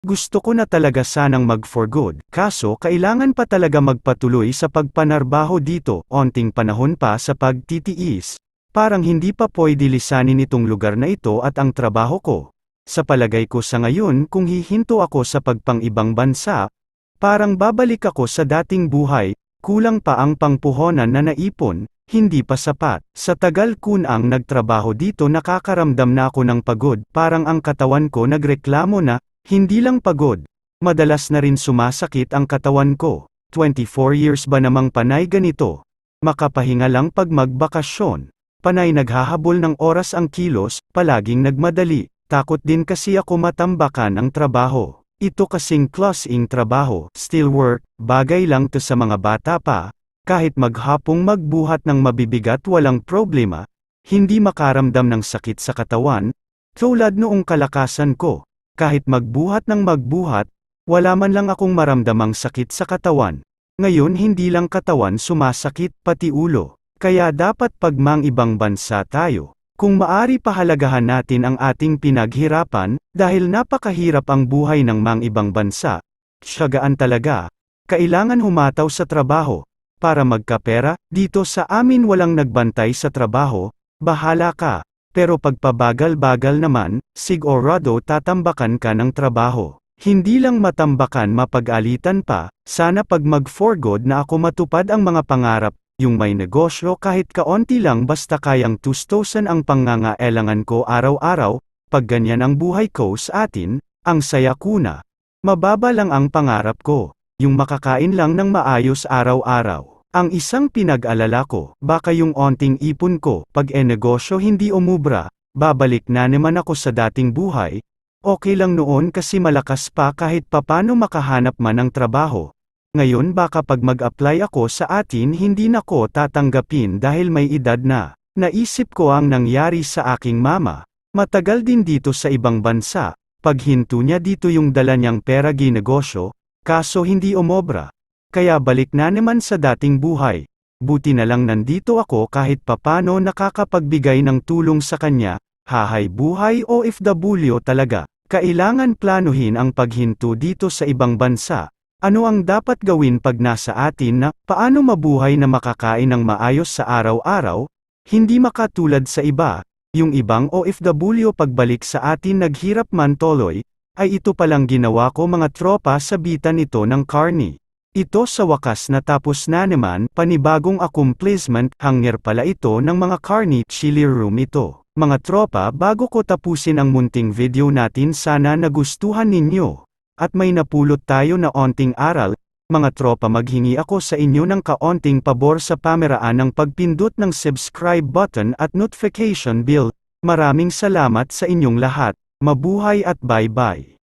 Gusto ko na talaga sanang mag for good, kaso kailangan pa talaga magpatuloy sa pagpanarbaho dito, onting panahon pa sa pagtitiis. Parang hindi pa pwede lisanin itong lugar na ito at ang trabaho ko. Sa palagay ko sa ngayon kung hihinto ako sa pagpang-ibang bansa, parang babalik ako sa dating buhay, kulang pa ang pangpuhonan na naipon, hindi pa sapat. Sa tagal kun ang nagtrabaho dito nakakaramdam na ako ng pagod, parang ang katawan ko nagreklamo na, hindi lang pagod. Madalas na rin sumasakit ang katawan ko. 24 years ba namang panay ganito? Makapahinga lang pag magbakasyon. Panay naghahabol ng oras ang kilos, palaging nagmadali. Takot din kasi ako matambakan ang trabaho. Ito kasing klaseng trabaho, still work, bagay lang to sa mga bata pa. Kahit maghapong magbuhat ng mabibigat walang problema, hindi makaramdam ng sakit sa katawan, tulad noong kalakasan ko. Kahit magbuhat ng magbuhat, wala man lang akong maramdamang sakit sa katawan. Ngayon hindi lang katawan sumasakit, pati ulo. Kaya dapat pag mang ibang bansa tayo, kung maari pahalagahan natin ang ating pinaghirapan, dahil napakahirap ang buhay ng mang ibang bansa. Tiyagaan talaga. Kailangan humataw sa trabaho. Para magkapera, dito sa amin walang nagbantay sa trabaho, bahala ka. Pero pagpabagal-bagal naman, sigurado tatambakan ka ng trabaho. Hindi lang matambakan mapag-alitan pa, sana pag mag-for good na ako matupad ang mga pangarap, yung may negosyo kahit kaonti lang basta kayang tustosan ang pangangailangan ko araw-araw, pag ganyan ang buhay ko sa atin, ang saya ko na. Mababa lang ang pangarap ko, yung makakain lang ng maayos araw-araw. Ang isang pinag-alala ko, baka yung onting ipon ko, pag e-negosyo hindi umubra, babalik na naman ako sa dating buhay, okay lang noon kasi malakas pa kahit papano makahanap man ng trabaho. Ngayon baka pag mag-apply ako sa atin hindi na ko tatanggapin dahil may edad na. Naisip ko ang nangyari sa aking mama. Matagal din dito sa ibang bansa. Paghinto niya dito yung dala niyang pera ginegosyo, kaso hindi umobra. Kaya balik na naman sa dating buhay. Buti na lang nandito ako kahit papano nakakapagbigay ng tulong sa kanya, hahay buhay o FW talaga. Kailangan planuhin ang paghinto dito sa ibang bansa. Ano ang dapat gawin pag nasa atin na, paano mabuhay na makakain ng maayos sa araw-araw? Hindi makatulad sa iba, yung ibang OFW pagbalik sa atin naghirap man toloy, ay ito palang ginawa ko mga tropa sa bitan ito ng Carney. Ito sa wakas natapos na naman, panibagong accomplishment, hanger pala ito ng mga Carney Chili Room ito. Mga tropa bago ko tapusin ang munting video natin sana nagustuhan ninyo. At may napulot tayo na onting aral, mga tropa maghingi ako sa inyo ng kaonting pabor sa pameraan ng pagpindot ng subscribe button at notification bell. Maraming salamat sa inyong lahat. Mabuhay at bye-bye.